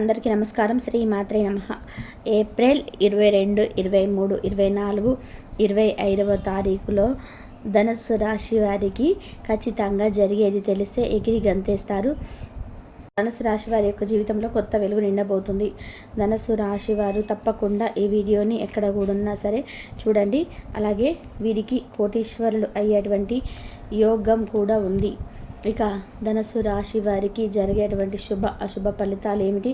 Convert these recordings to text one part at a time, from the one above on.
అందరికీ నమస్కారం. శ్రీ మాత్రే నమ. ఏప్రిల్ ఇరవై రెండు ఇరవై మూడు ఇరవై నాలుగు ఇరవై ఐదవ తారీఖులో ధనస్సు రాశి వారికి ఖచ్చితంగా జరిగేది తెలిస్తే ఎగిరి గంతేస్తారు. ధనుసు రాశి వారి యొక్క జీవితంలో కొత్త వెలుగు నిండబోతుంది. ధనస్సు రాశి వారు తప్పకుండా ఈ వీడియోని ఎక్కడ కూడా ఉన్నా సరే చూడండి. అలాగే వీరికి కోటీశ్వరులు అయ్యేటువంటి యోగం కూడా ఉంది. ఇక ధనస్సు రాశి వారికి జరిగేటువంటి శుభ అశుభ ఫలితాలు ఏమిటి?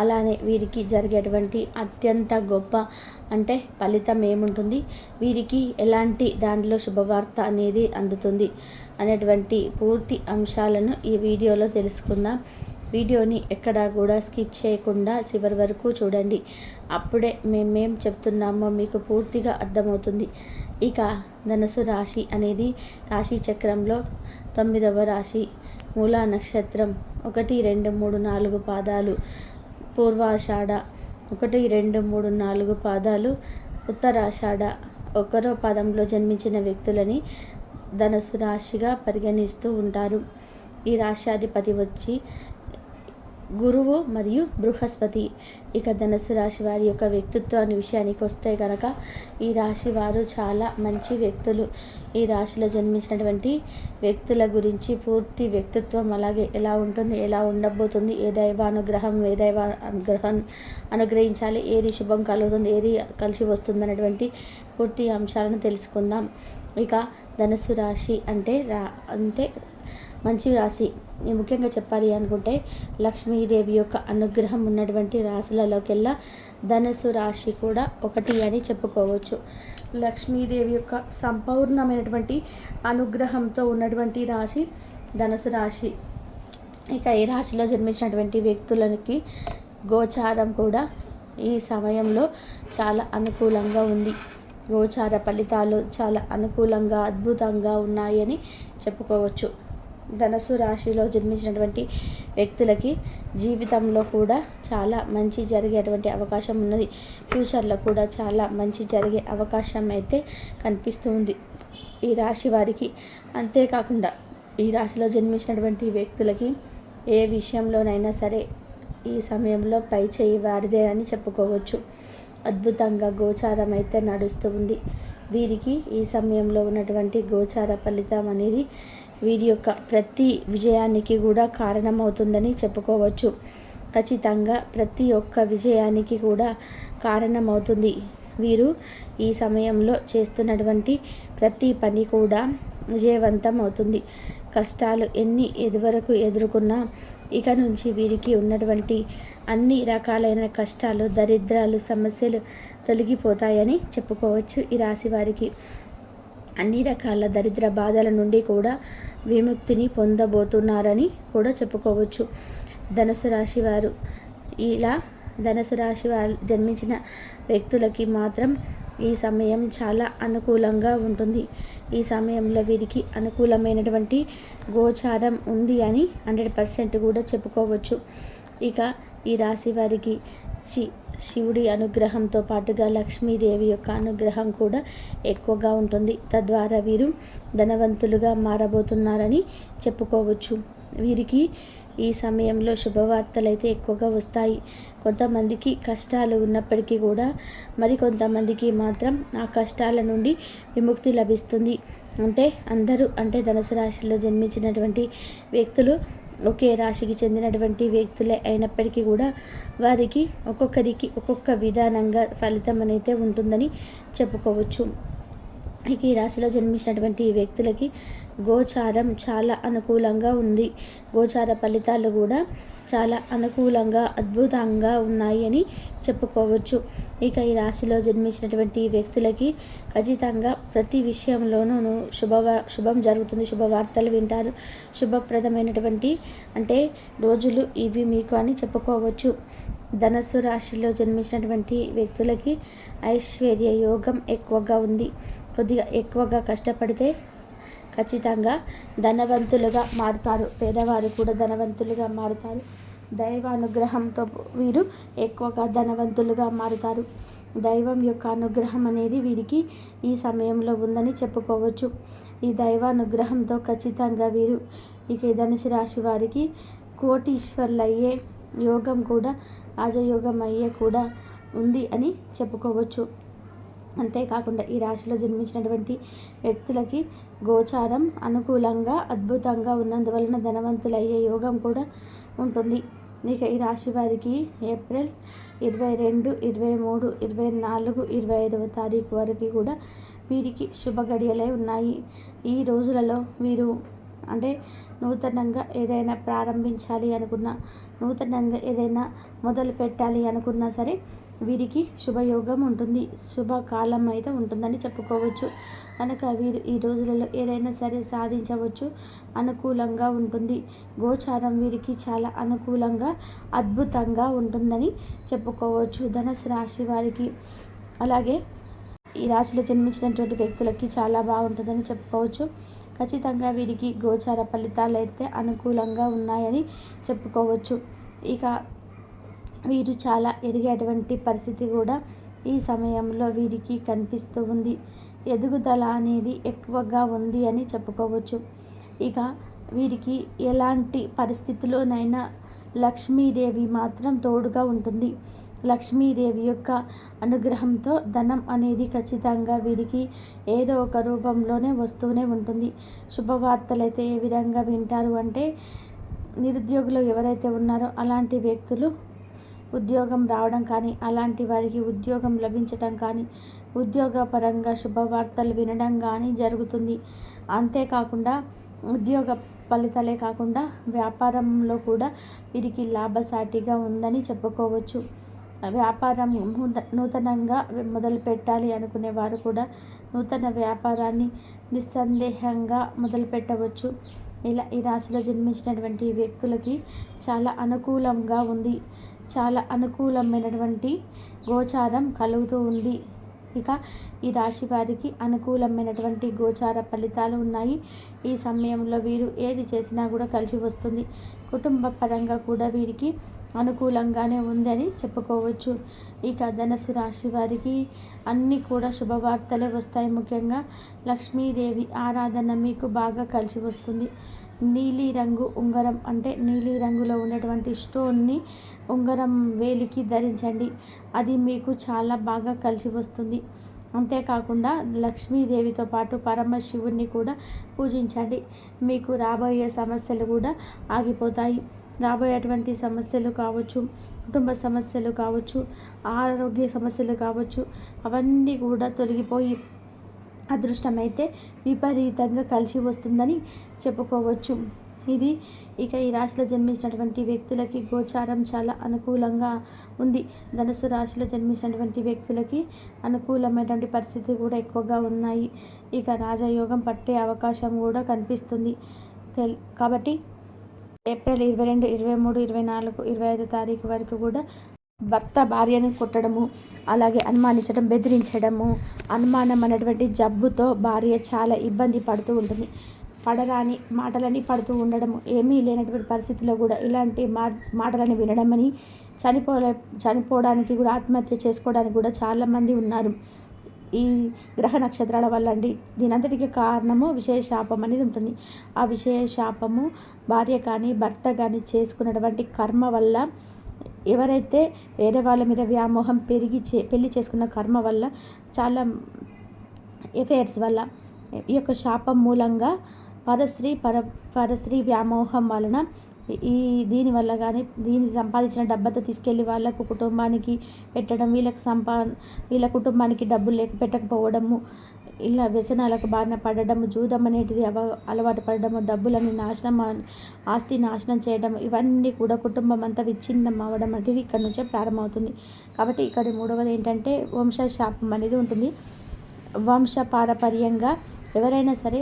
అలానే వీరికి జరిగేటువంటి అత్యంత గొప్ప అంటే ఫలితం ఏముంటుంది? వీరికి ఎలాంటి దానిలో శుభవార్త అనేది అందుతుంది? అనేటువంటి పూర్తి అంశాలను ఈ వీడియోలో తెలుసుకుందాం. వీడియోని ఎక్కడా కూడా స్కిప్ చేయకుండా చివరి వరకు చూడండి. అప్పుడే మేమేం చెప్తున్నామో మీకు పూర్తిగా అర్థమవుతుంది. ఇక ధనుసు రాశి అనేది రాశి చక్రంలో తొమ్మిదవ రాశి. మూలా నక్షత్రం. ఒకటి రెండు మూడు నాలుగు పాదాలు. పూర్వాషాఢ. ఒకటి రెండు మూడు నాలుగు పాదాలు. ఉత్తరాషాఢ. ఒకరో పదంలో జన్మించిన వ్యక్తులని ధనుసు రాశిగా పరిగణిస్తూ ఉంటారు. ఈ రాశ్యాధిపతి వచ్చి గురువు మరియు బృహస్పతి. ఇక ధనుసు రాశి వారి యొక్క వ్యక్తిత్వాన్ని విషయానికి వస్తే కనుక ఈ రాశి వారు చాలా మంచి వ్యక్తులు. ఈ రాశిలో జన్మించినటువంటి వ్యక్తుల గురించి పూర్తి వ్యక్తిత్వం అలాగే ఎలా ఉంటుంది ఎలా ఉండబోతుంది ఏ దైవానుగ్రహం ఏ దైవ అనుగ్రహం అనుగ్రహించాలి ఏది శుభం కలుగుతుంది ఏది కలిసి వస్తుంది అనేటువంటి పూర్తి అంశాలను తెలుసుకుందాం. ఇక ధనుసు రాశి అంటే రా అంటే మంచి రాశి. ముఖ్యంగా చెప్పాలి అనుకుంటే లక్ష్మీదేవి యొక్క అనుగ్రహం ఉన్నటువంటి రాశులలోకెల్లా ధనుసు రాశి కూడా ఒకటి అని చెప్పుకోవచ్చు. లక్ష్మీదేవి యొక్క సంపూర్ణమైనటువంటి అనుగ్రహంతో ఉన్నటువంటి రాశి ధనుసు రాశి. ఇక ఈ రాశిలో జన్మించినటువంటి వ్యక్తులకి గోచారం కూడా ఈ సమయంలో చాలా అనుకూలంగా ఉంది. గోచార ఫలితాలు చాలా అనుకూలంగా అద్భుతంగా ఉన్నాయని చెప్పుకోవచ్చు. ధనసు రాశిలో జన్మించినటువంటి వ్యక్తులకి జీవితంలో కూడా చాలా మంచి జరిగేటువంటి అవకాశం ఉన్నది. ఫ్యూచర్లో కూడా చాలా మంచి జరిగే అవకాశం అయితే కనిపిస్తుంది ఈ రాశి వారికి అంతేకాకుండా ఈ రాశిలో జన్మించినటువంటి వ్యక్తులకి ఏ విషయంలోనైనా సరే ఈ సమయంలో పై చేయి వారిదే అని చెప్పుకోవచ్చు. అద్భుతంగా గోచారం అయితే నడుస్తుంది వీరికి ఈ సమయంలో ఉన్నటువంటి గోచార ఫలితం అనేది వీరి యొక్క ప్రతి విజయానికి కూడా కారణమవుతుందని చెప్పుకోవచ్చు. ఖచ్చితంగా ప్రతి ఒక్క విజయానికి కూడా కారణమవుతుంది. వీరు ఈ సమయంలో చేస్తున్నటువంటి ప్రతి పని కూడా విజయవంతం అవుతుంది కష్టాలు ఎన్ని ఎదువరకు ఎదుర్కొన్నా ఇక నుంచి వీరికి ఉన్నటువంటి అన్ని రకాలైన కష్టాలు దరిద్రాలు సమస్యలు తొలగిపోతాయని చెప్పుకోవచ్చు ఈ రాశి వారికి. అన్ని రకాల దరిద్ర బాధల నుండి కూడా విముక్తిని పొందబోతున్నారని కూడా చెప్పుకోవచ్చు. ధనుసు రాశి వారు ఇలా ధనుసు రాశి వారు జన్మించిన వ్యక్తులకి మాత్రం ఈ సమయం చాలా అనుకూలంగా ఉంటుంది. ఈ సమయంలో వీరికి అనుకూలమైనటువంటి గోచారం ఉంది అని హండ్రెడ్ పర్సెంట్ కూడా చెప్పుకోవచ్చు. ఇక ఈ రాశి వారికి శివుడి అనుగ్రహంతో పాటుగా లక్ష్మీదేవి యొక్క అనుగ్రహం కూడా ఎక్కువగా ఉంటుంది. తద్వారా వీరు ధనవంతులుగా మారబోతున్నారని చెప్పుకోవచ్చు. వీరికి ఈ సమయంలో శుభవార్తలు అయితే ఎక్కువగా వస్తాయి. కొంతమందికి కష్టాలు ఉన్నప్పటికీ కూడా మరి కొంతమందికి మాత్రం ఆ కష్టాల నుండి విముక్తి లభిస్తుంది. అంటే అందరూ అంటే ధనుసు రాశిలో జన్మించినటువంటి వ్యక్తులు ఒకే రాశికి చెందినటువంటి వ్యక్తులే అయినప్పటికీ కూడా వారికి ఒక్కొక్కరికి ఒక్కొక్క విధానంగా ఫలితం అనేది ఉంటుందని చెప్పుకోవచ్చు. ఈ రాశిలో జన్మించినటువంటి వ్యక్తులకి గోచారం చాలా అనుకూలంగా ఉంది. గోచార ఫలితాలు కూడా చాలా అనుకూలంగా అద్భుతంగా ఉన్నాయి అని చెప్పుకోవచ్చు. ఇక ఈ రాశిలో జన్మించినటువంటి వ్యక్తులకి ఖచ్చితంగా ప్రతి విషయంలోనూ శుభవా శుభం జరుగుతుంది. శుభవార్తలు వింటారు. శుభప్రదమైనటువంటి అంటే రోజులు ఇవి మీకు అని చెప్పుకోవచ్చు. ధనస్సు రాశిలో జన్మించినటువంటి వ్యక్తులకి ఐశ్వర్య యోగం ఎక్కువగా ఉంది. కొద్దిగా ఎక్కువగా కష్టపడితే ఖచ్చితంగా ధనవంతులుగా మారుతారు. పేదవారు కూడా ధనవంతులుగా మారుతారు. దైవానుగ్రహంతో వీరు ఎక్కువగా ధనవంతులుగా మారుతారు. దైవం యొక్క అనుగ్రహం అనేది వీరికి ఈ సమయంలో ఉందని చెప్పుకోవచ్చు. ఈ దైవానుగ్రహంతో ఖచ్చితంగా వీరు ఇక ధనుసు రాశి వారికి కోటీశ్వర్లు అయ్యే యోగం కూడా రాజయోగం అయ్యే కూడా ఉంది అని చెప్పుకోవచ్చు. అంతేకాకుండా ఈ రాశిలో జన్మించినటువంటి వ్యక్తులకి గోచారం అనుకూలంగా అద్భుతంగా ఉన్నందువలన ధనవంతులయ్యే యోగం కూడా ఉంటుంది. ఇక ఈ రాశి వారికి ఏప్రిల్ ఇరవై రెండు ఇరవై మూడు ఇరవై నాలుగు ఇరవై ఐదవ తారీఖు వరకు కూడా వీరికి శుభ గడియలే ఉన్నాయి. ఈ రోజులలో వీరు అంటే నూతనంగా ఏదైనా ప్రారంభించాలి అనుకున్నా నూతనంగా ఏదైనా మొదలు పెట్టాలి అనుకున్నా సరే వీరికి శుభయోగం ఉంటుంది. శుభకాలం అయితే ఉంటుందని చెప్పుకోవచ్చు. కనుక వీరు ఈ రోజులలో ఏదైనా సరే సాధించవచ్చు. అనుకూలంగా ఉంటుంది. గోచారం వీరికి చాలా అనుకూలంగా అద్భుతంగా ఉంటుందని చెప్పుకోవచ్చు. ధనుసు రాశి వారికి అలాగే ఈ రాశిలో జన్మించినటువంటి వ్యక్తులకి చాలా బాగుంటుందని చెప్పుకోవచ్చు. ఖచ్చితంగా వీరికి గోచార ఫలితాలు అయితే అనుకూలంగా ఉన్నాయని చెప్పుకోవచ్చు. ఇక వీరు చాలా ఎదిగేటువంటి పరిస్థితి కూడా ఈ సమయంలో వీరికి కనిపిస్తూ ఉంది. ఎదుగుదల అనేది ఎక్కువగా ఉంది అని చెప్పుకోవచ్చు. ఇక వీరికి ఎలాంటి పరిస్థితుల్లోనైనా లక్ష్మీదేవి మాత్రం తోడుగా ఉంటుంది. లక్ష్మీదేవి యొక్క అనుగ్రహంతో ధనం అనేది ఖచ్చితంగా వీరికి ఏదో ఒక రూపంలోనే వస్తూనే ఉంటుంది. శుభవార్తలు అయితే ఏ విధంగా వింటారు అంటే నిరుద్యోగులు ఎవరైతే ఉన్నారో అలాంటి వ్యక్తులు ఉద్యోగం రావడం కానీ అలాంటి వారికి ఉద్యోగం లభించడం కానీ ఉద్యోగపరంగా శుభవార్తలు వినడం కానీ జరుగుతుంది. అంతేకాకుండా ఉద్యోగ ఫలితాలే కాకుండా వ్యాపారంలో కూడా వీరికి లాభసాటిగా ఉందని చెప్పుకోవచ్చు. వ్యాపారం నూతనంగా మొదలు పెట్టాలి అనుకునే వారు కూడా నూతన వ్యాపారాన్ని నిస్సందేహంగా మొదలు పెట్టవచ్చు. ఇలా ఈ రాశిలో జన్మించినటువంటి వ్యక్తులకి చాలా అనుకూలంగా ఉంది. చాలా అనుకూలమైనటువంటి గోచారం కలుగుతూ ఉంది. ఇక ఈ రాశి వారికి అనుకూలమైనటువంటి గోచార ఫలితాలు ఉన్నాయి. ఈ సమయంలో వీరు ఏది చేసినా కూడా కలిసి వస్తుంది. కుటుంబ పరంగా కూడా వీరికి అనుకూలంగానే ఉందని చెప్పుకోవచ్చు. ఇక ధనసు రాశి వారికి అన్నీ కూడా శుభవార్తలే వస్తాయి. ముఖ్యంగా లక్ష్మీదేవి ఆరాధన మీకు బాగా కలిసి వస్తుంది. నీలిరంగు ఉంగరం అంటే నీలి రంగులో ఉన్నటువంటి స్టోన్ని ఉంగరం వేలికి ధరించండి. అది మీకు చాలా బాగా కలిసి వస్తుంది. అంతేకాకుండా లక్ష్మీదేవితో పాటు పరమశివుణ్ణి కూడా పూజించండి. మీకు రాబోయే సమస్యలు కూడా ఆగిపోతాయి. రాబోయేటువంటి సమస్యలు కావచ్చు కుటుంబ సమస్యలు కావచ్చు ఆరోగ్య సమస్యలు కావచ్చు అవన్నీ కూడా తొలగిపోయి అదృష్టమైతే విపరీతంగా కలిసి వస్తుందని చెప్పుకోవచ్చు. ఇది. ఇక ఈ రాశిలో జన్మించినటువంటి వ్యక్తులకి గోచారం చాలా అనుకూలంగా ఉంది. ధనుసు రాశిలో జన్మించినటువంటి వ్యక్తులకి అనుకూలమైనటువంటి పరిస్థితి కూడా ఎక్కువగా ఉన్నాయి. ఇక రాజయోగం పట్టే అవకాశం కూడా కనిపిస్తుంది. తెల్ కాబట్టి ఏప్రిల్ ఇరవై రెండు ఇరవై మూడు ఇరవై నాలుగు ఇరవై ఐదు తారీఖు వరకు కూడా భర్త భార్యను కొట్టడము అలాగే అనుమానించడం బెదిరించడము అనుమానం అనేటువంటి జబ్బుతో భార్య చాలా ఇబ్బంది పడుతూ ఉంటుంది. పడరాని మాటలని పడుతూ ఉండడం ఏమీ లేనటువంటి పరిస్థితిలో కూడా ఇలాంటి మా మాటలని వినడమని చనిపోలే చనిపోవడానికి కూడా ఆత్మహత్య చేసుకోవడానికి కూడా చాలామంది ఉన్నారు. ఈ గ్రహ నక్షత్రాల వల్ల అండి దీనంతటికి కారణము విశేషాపం అనేది ఉంటుంది. ఆ విశేషాపము భార్య కానీ భర్త కానీ చేసుకున్నటువంటి కర్మ వల్ల ఎవరైతే వేరే వాళ్ళ మీద వ్యామోహం పెరిగి చే పెళ్ళి చేసుకున్న కర్మ వల్ల చాలా ఎఫైర్స్ వల్ల ఈ యొక్క శాపం మూలంగా పరస్త్రీ పర పరస్త్రీ వ్యామోహం వలన ఈ దీనివల్ల కానీ దీన్ని సంపాదించిన డబ్బంతా తీసుకెళ్ళి వాళ్ళకు కుటుంబానికి పెట్టడం వీళ్ళకి సంపా వీళ్ళ కుటుంబానికి డబ్బులు లేక పెట్టకపోవడము ఇలా వ్యసనాలకు బారిన పడడం జూదం అనేటిది అవ అలవాటు పడడము డబ్బులని నాశనం ఆస్తి నాశనం చేయడం ఇవన్నీ కూడా కుటుంబం అంతా విచ్ఛిన్నం అవ్వడం అనేది ఇక్కడ నుంచే ప్రారంభమవుతుంది. కాబట్టి ఇక్కడ మూడవది ఏంటంటే వంశశాపం అనేది ఉంటుంది. వంశ పారపర్యంగా ఎవరైనా సరే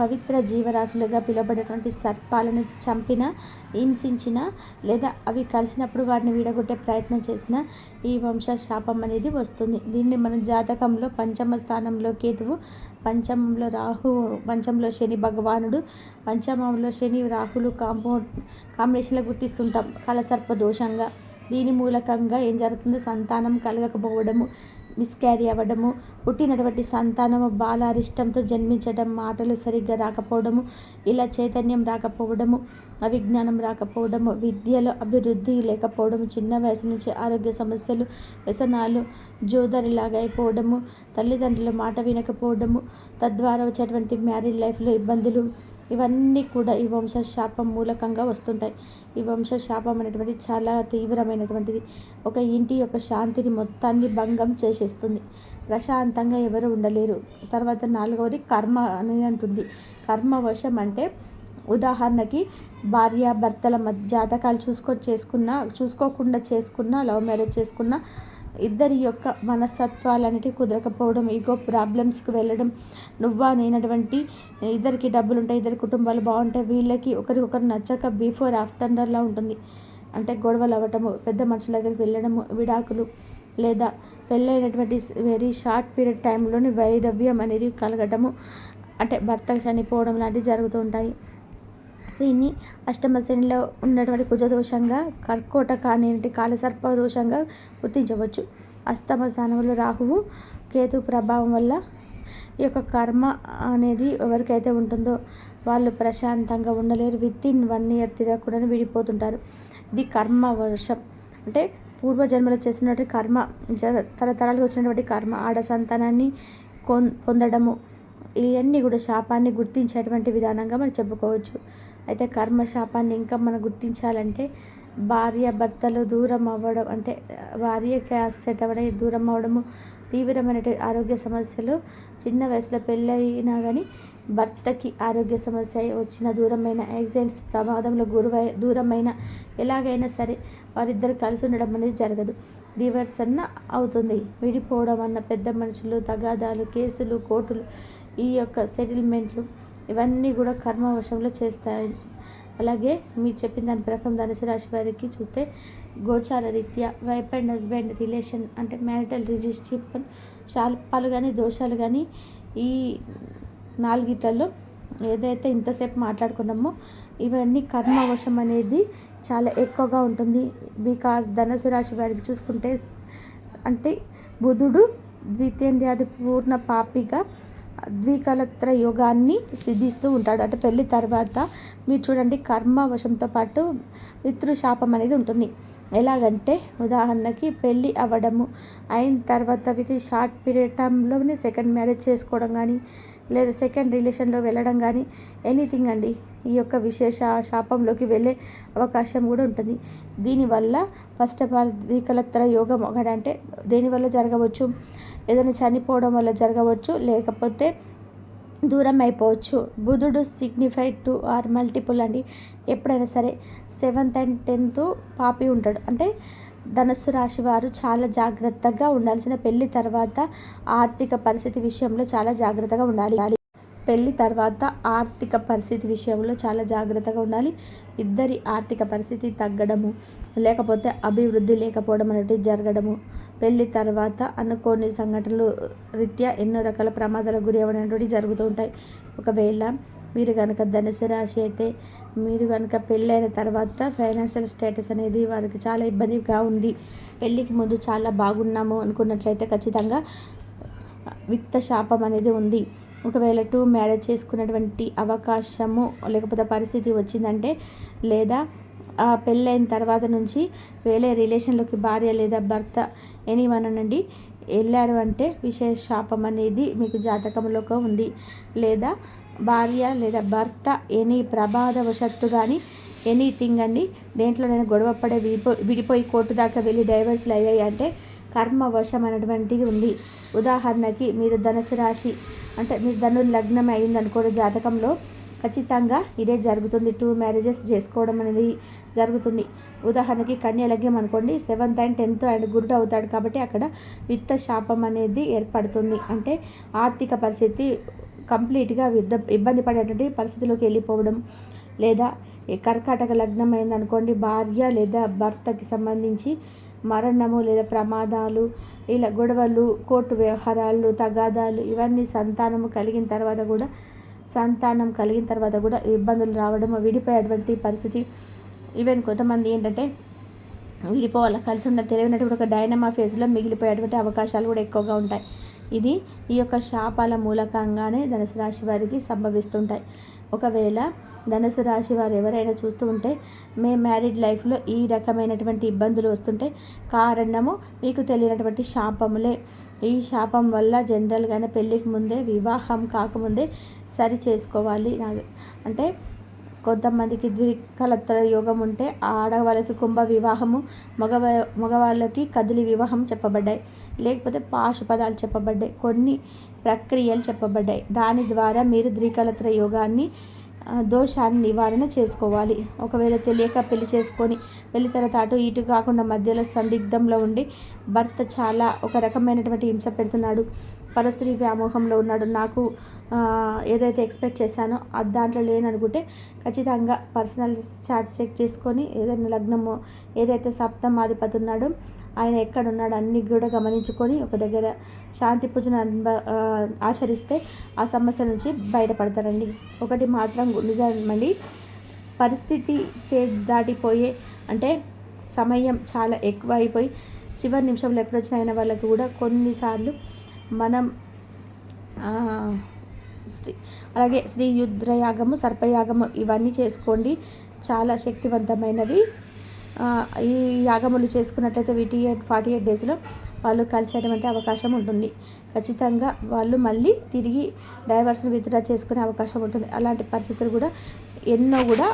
పవిత్ర జీవరాశులుగా పిలువబడేటువంటి సర్పాలను చంపిన హింసించిన లేదా అవి కలిసినప్పుడు వాటిని విడగొట్టే ప్రయత్నం చేసిన ఈ వంశ శాపం అనేది వస్తుంది. దీన్ని మన జాతకంలో పంచమ స్థానంలో కేతువు పంచమంలో రాహు పంచంలో శని భగవానుడు పంచమంలో శని రాహులు కాంపౌండ్ కాంబినేషన్లో గుర్తిస్తుంటాం కలసర్ప దోషంగా. దీని మూలకంగా ఏం జరుగుతుంది? సంతానం కలగకపోవడము. మిస్క్యారీ అవ్వడము పుట్టినటువంటి సంతానము బాలారిష్టంతో జన్మించడం మాటలు సరిగ్గా రాకపోవడము ఇలా చైతన్యం రాకపోవడము అవిజ్ఞానం రాకపోవడము విద్యలో అభివృద్ధి లేకపోవడము చిన్న వయసు నుంచి ఆరోగ్య సమస్యలు వ్యసనాలు జోదరిలాగా అయిపోవడము తల్లిదండ్రుల మాట వినకపోవడము తద్వారా వచ్చేటువంటి మ్యారీడ్ లైఫ్లో ఇబ్బందులు ఇవన్నీ కూడా ఈ వంశ శాపం మూలకంగా వస్తుంటాయి. ఈ వంశ శాపం అనేటువంటిది చాలా తీవ్రమైనటువంటిది. ఒక ఇంటి యొక్క శాంతిని మొత్తాన్ని భంగం చేసేస్తుంది. ప్రశాంతంగా ఎవరు ఉండలేరు. తర్వాత నాలుగవది కర్మ అనేది అంటుంది. కర్మవశం అంటే ఉదాహరణకి భార్య భర్తల మధ్య జాతకాలు చూసుకొని చేసుకున్న చూసుకోకుండా చేసుకున్న లవ్ మ్యారేజ్ చేసుకున్న ఇద్దరి యొక్క మనస్తత్వాలు అనేటివి కుదరకపోవడం ఈగో ప్రాబ్లమ్స్కి వెళ్ళడం నువ్వా నేనటువంటి ఇద్దరికి డబ్బులు ఉంటాయి ఇద్దరి కుటుంబాలు బాగుంటాయి వీళ్ళకి ఒకరికొకరు నచ్చక బిఫోర్ ఆఫ్టర్లా ఉంటుంది. అంటే గొడవలు అవ్వటము పెద్ద మనుషుల దగ్గరికి వెళ్ళడము విడాకులు లేదా పెళ్ళైనటువంటి వెరీ షార్ట్ పీరియడ్ టైంలోని వైరవ్యం అనేది కలగటము. అంటే భర్త చనిపోవడం లాంటివి జరుగుతూ ఉంటాయి. దీన్ని అష్టమ శ్రేణిలో ఉన్నటువంటి కుజదోషంగా కర్కోటక అనేటి కాలసర్ప దోషంగా గుర్తించవచ్చు. అష్టమ స్థానంలో రాహువు కేతు ప్రభావం వల్ల ఈ యొక్క కర్మ అనేది ఎవరికైతే ఉంటుందో వాళ్ళు ప్రశాంతంగా ఉండలేరు. విత్ ఇన్ వన్ ఇయర్ తిరగకుండా విడిపోతుంటారు. ఇది కర్మ వర్షం. అంటే పూర్వజన్మలో చేసినటువంటి కర్మ తరతరాలుగా వచ్చినటువంటి కర్మ ఆడ సంతానాన్ని పొందడము ఇవన్నీ కూడా శాపాన్ని గుర్తించేటువంటి విధానంగా మనం చెప్పుకోవచ్చు. అయితే కర్మశాపాన్ని ఇంకా మనం గుర్తించాలంటే భార్య భర్తలు దూరం అవ్వడం అంటే భార్యకి సెట్ అవ్వడం దూరం అవ్వడము తీవ్రమైన ఆరోగ్య సమస్యలు చిన్న వయసులో పెళ్ళైనా కానీ భర్తకి ఆరోగ్య సమస్య వచ్చిన దూరమైన యాక్సిడెంట్స్ ప్రమాదంలో గురువై దూరమైన ఎలాగైనా సరే వారిద్దరు కలిసి ఉండడం అనేది జరగదు. డివర్స్ అన్న అవుతుంది. విడిపోవడం అన్న పెద్ద మనుషులు తగాదాలు కేసులు కోర్టులు ఈ యొక్క సెటిల్మెంట్లు ఇవన్నీ కూడా కర్మ వశంలో చేస్తాయి. అలాగే మీరు చెప్పిన దాని ప్రకారం ధనుసు రాశి వారికి చూస్తే గోచార రీత్యా వైఫ్ అండ్ హస్బెండ్ రిలేషన్ అంటే మ్యారిటల్ రిజిస్ట్రేషన్ శాల్పాలు కానీ దోషాలు కానీ ఈ నాలుగిట్లలో ఏదైతే ఇంతసేపు మాట్లాడుకున్నామో ఇవన్నీ కర్మవశం అనేది చాలా ఎక్కువగా ఉంటుంది. బికాస్ ధనుసు రాశి వారికి చూసుకుంటే అంటే బుధుడు ద్వితీయాది పూర్ణ పాపిగా ద్వికలత్ర యోగాన్ని సిద్ధిస్తూ ఉంటాడు. అంటే పెళ్ళి తర్వాత మీరు చూడండి కర్మ వశంతో పాటు పితృశాపం అనేది ఉంటుంది. ఎలాగంటే ఉదాహరణకి పెళ్ళి అవ్వడము అయిన తర్వాత విత్ షార్ట్ పీరియడ్ టైంలోనే సెకండ్ మ్యారేజ్ చేసుకోవడం కానీ లేదా సెకండ్ రిలేషన్లో వెళ్ళడం కానీ ఎనీథింగ్ అండి. ఈ యొక్క విశేష శాపంలోకి వెళ్ళే అవకాశం కూడా ఉంటుంది. దీనివల్ల ఫస్ట్ ఆఫ్ ఆల్ ద్వికలత్ర యోగం ఒకటంటే దేనివల్ల జరగవచ్చు? ఏదైనా చనిపోవడం వల్ల జరగవచ్చు లేకపోతే దూరం అయిపోవచ్చు. బుధుడు సిగ్నిఫైడ్ టు ఆర్ మల్టిపుల్ అండి. ఎప్పుడైనా సరే సెవెంత్ అండ్ టెన్త్ పాపి ఉంటాడు. అంటే ధనస్సు రాశి వారు చాలా జాగ్రత్తగా ఉండాల్సిన పెళ్ళి తర్వాత ఆర్థిక పరిస్థితి విషయంలో చాలా జాగ్రత్తగా ఉండాలి. పెళ్ళి తర్వాత ఆర్థిక పరిస్థితి విషయంలో చాలా జాగ్రత్తగా ఉండాలి. ఇద్దరి ఆర్థిక పరిస్థితి తగ్గడము లేకపోతే అభివృద్ధి లేకపోవడం అనేది జరగడము. పెళ్ళి తర్వాత అనుకోని సంఘటనలు రీత్యా ఎన్నో రకాల ప్రమాదాలకు గురి అవ్వడం జరుగుతూ ఉంటాయి. ఒకవేళ మీరు కనుక ధనుసు రాశి అయితే మీరు కనుక పెళ్ళైన తర్వాత ఫైనాన్షియల్ స్టేటస్ అనేది వారికి చాలా ఇబ్బందిగా ఉంది. పెళ్ళికి ముందు చాలా బాగున్నాము అనుకున్నట్లయితే ఖచ్చితంగా విత్త శాపం అనేది ఉంది. ఒకవేళ టూ మ్యారేజ్ చేసుకున్నటువంటి అవకాశము లేకపోతే పరిస్థితి వచ్చిందంటే లేదా పెళ్ళైన తర్వాత నుంచి వేరే రిలేషన్లోకి భార్య లేదా భర్త ఎనీ వన్ అనండి వెళ్ళారు అంటే విశేష శాపం అనేది మీకు జాతకంలోకి ఉంది. లేదా భార్య లేదా భర్త ఎనీ ప్రమాదవశత్తు కానీ ఎనీథింగ్ అండి దేంట్లో నేను గొడవ పడే విడిపోయి కోర్టు దాకా వెళ్ళి డైవర్స్లు అయ్యాయి అంటే కర్మవశం అనేటువంటిది ఉంది. ఉదాహరణకి మీరు ధనుసు రాశి అంటే మీరు ధను లగ్నం అయింది అనుకోండి జాతకంలో ఖచ్చితంగా ఇదే జరుగుతుంది. టూ మ్యారేజెస్ చేసుకోవడం అనేది జరుగుతుంది. ఉదాహరణకి కన్య లగ్నం అనుకోండి సెవెంత్ అండ్ టెన్త్ అండ్ గురుడు అవుతాడు కాబట్టి అక్కడ విత్త శాపం అనేది ఏర్పడుతుంది. అంటే ఆర్థిక పరిస్థితి కంప్లీట్గా యుద్ధ ఇబ్బంది పడేటువంటి పరిస్థితిలోకి వెళ్ళిపోవడం లేదా కర్కాటక లగ్నం అయిందనుకోండి భార్య లేదా భర్తకి సంబంధించి మరణము లేదా ప్రమాదాలు ఇలా గొడవలు కోర్టు వ్యవహారాలు తగాదాలు ఇవన్నీ సంతానము కలిగిన తర్వాత కూడా సంతానం కలిగిన తర్వాత కూడా ఇబ్బందులు రావడం విడిపోయేటువంటి పరిస్థితి. ఈవెన్ కొంతమంది ఏంటంటే విడిపోవాలి కలిసి ఉండాలి తెలియనటువంటి ఒక డైనమా ఫేజ్లో మిగిలిపోయేటువంటి అవకాశాలు కూడా ఎక్కువగా ఉంటాయి. ఇది ఈ యొక్క శాపాల మూలకంగానే ధనుసు రాశి వారికి సంభవిస్తుంటాయి. ఒకవేళ ధనుసు రాశి వారు ఎవరైనా చూస్తూ ఉంటే మే మ్యారీడ్ లైఫ్లో ఈ రకమైనటువంటి ఇబ్బందులు వస్తుంటే కారణము మీకు తెలియనటువంటి శాపములే. ఈ శాపం వల్ల జనరల్గానే పెళ్ళికి ముందే వివాహం కాకముందే సరి చేసుకోవాలి. అంటే కొంతమందికి ద్వికలత్ర యోగం ఉంటే ఆడవాళ్ళకి కుంభ వివాహము మగవా మగవాళ్ళకి కదిలి వివాహం చెప్పబడ్డాయి. లేకపోతే పాశుపదాలు చెప్పబడ్డాయి. కొన్ని ప్రక్రియలు చెప్పబడ్డాయి. దాని ద్వారా మీరు ద్వికలత్ర యోగాన్ని దోషాన్ని నివారణ చేసుకోవాలి. ఒకవేళ తెలియక పెళ్ళి చేసుకొని పెళ్ళి తర్వాత అటు ఇటు కాకుండా మధ్యలో సందిగ్ధంలో ఉండి భర్త చాలా ఒక రకమైనటువంటి హింస పెడుతున్నాడు. పరస్త్రీ వ్యామోహంలో ఉన్నాడు. నాకు ఏదైతే ఎక్స్పెక్ట్ చేశానో అది దాంట్లో లేననుకుంటే ఖచ్చితంగా పర్సనల్ చార్ట్ చెక్ చేసుకొని ఏదైనా లగ్నమో ఏదైతే సప్తమాధిపతి ఉన్నాడో ఆయన ఎక్కడ ఉన్నాడు అన్ని కూడా గమనించుకొని ఒక దగ్గర శాంతి పూజను ఆచరిస్తే ఆ సమస్య నుంచి బయటపడతారండి. ఒకటి మాత్రం నిజమండి. పరిస్థితి చే దాటిపోయే అంటే సమయం చాలా ఎక్కువ అయిపోయి చివరి నిమిషంలో ఎప్పుడొచ్చిన అయిన వాళ్ళకు కూడా కొన్నిసార్లు మనం శ్రీ అలాగే శ్రీ యుద్రయాగము సర్పయాగము ఇవన్నీ చేసుకోండి. చాలా శక్తివంతమైనవి. ఈ యాగములు చేసుకున్నట్లయితే వీటి ఎయిట్ ఫార్టీ ఎయిట్ డేస్లో వాళ్ళు కలిసేటువంటి అవకాశం ఉంటుంది. ఖచ్చితంగా వాళ్ళు మళ్ళీ తిరిగి డైవర్స్ని విత్డ్రా చేసుకునే అవకాశం ఉంటుంది. అలాంటి పరిస్థితులు కూడా ఎన్నో కూడా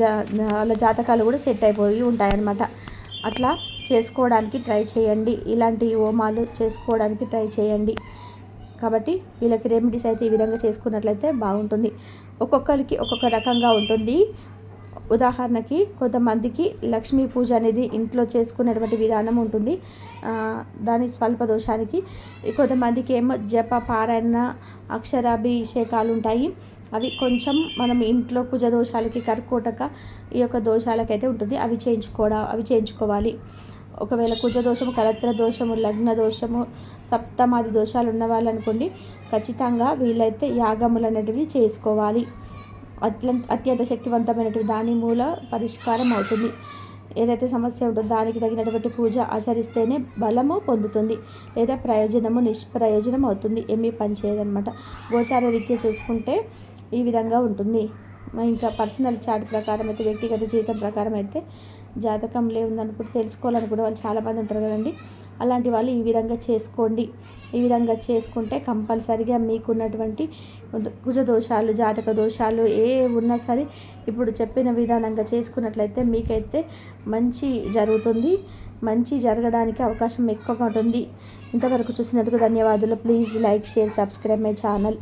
జా వాళ్ళ జాతకాలు కూడా సెట్ అయిపోయి ఉంటాయన్నమాట. అట్లా చేసుకోవడానికి ట్రై చేయండి. ఇలాంటి హోమాలు చేసుకోవడానికి ట్రై చేయండి. కాబట్టి వీళ్ళకి రెమెడీస్ అయితే ఈ విధంగా చేసుకున్నట్లయితే బాగుంటుంది. ఒక్కొక్కరికి ఒక్కొక్క రకంగా ఉంటుంది. ఉదాహరణకి కొంతమందికి లక్ష్మీ పూజ అనేది ఇంట్లో చేసుకునేటువంటి విధానం ఉంటుంది. దాని స్వల్ప దోషానికి. కొంతమందికి ఏమో జప పారాయణ అక్షరాభిషేకాలు ఉంటాయి. అవి కొంచెం మనం ఇంట్లో కుజ దోషాలకి కర్కోటక ఈ యొక్క దోషాలకైతే ఉంటుంది. అవి చేయించుకోవడం అవి చేయించుకోవాలి. ఒకవేళ కుజ దోషము కలత్ర దోషము లగ్న దోషము సప్తమాది దోషాలు ఉన్న వాళ్ళు అనుకోండి ఖచ్చితంగా వీళ్ళైతే యాగములు అనేటివి చేసుకోవాలి. అత్యంత అత్యంత శక్తివంతమైనటువంటి దాని మూల పరిష్కారం అవుతుంది. ఏదైతే సమస్య ఉంటుందో దానికి తగినటువంటి పూజ ఆచరిస్తేనే బలము పొందుతుంది లేదా ప్రయోజనము నిష్ప్రయోజనం అవుతుంది. ఏమీ పనిచేయదనమాట గోచార రీత్యా చూసుకుంటే ఈ విధంగా ఉంటుంది. ఇంకా పర్సనల్ చార్ట్ ప్రకారం అయితే వ్యక్తిగత జీవితం ప్రకారం అయితే జాతకం లేవుందనుకుంటే తెలుసుకోవాలనుకుంటే వాళ్ళు చాలామంది ఉంటారు కదండి. అలాంటి వాళ్ళు ఈ విధంగా చేసుకోండి. ఈ విధంగా చేసుకుంటే కంపల్సరిగా మీకున్నటువంటి కుజ దోషాలు జాతక దోషాలు ఏ ఉన్నా సరే ఇప్పుడు చెప్పిన విధానంగా చేసుకున్నట్లయితే మీకైతే మంచి జరుగుతుంది. మంచి జరగడానికి అవకాశం ఎక్కువగా ఉంటుంది. ఇంతవరకు చూసినందుకు ధన్యవాదాలు. Please like share subscribe my channel.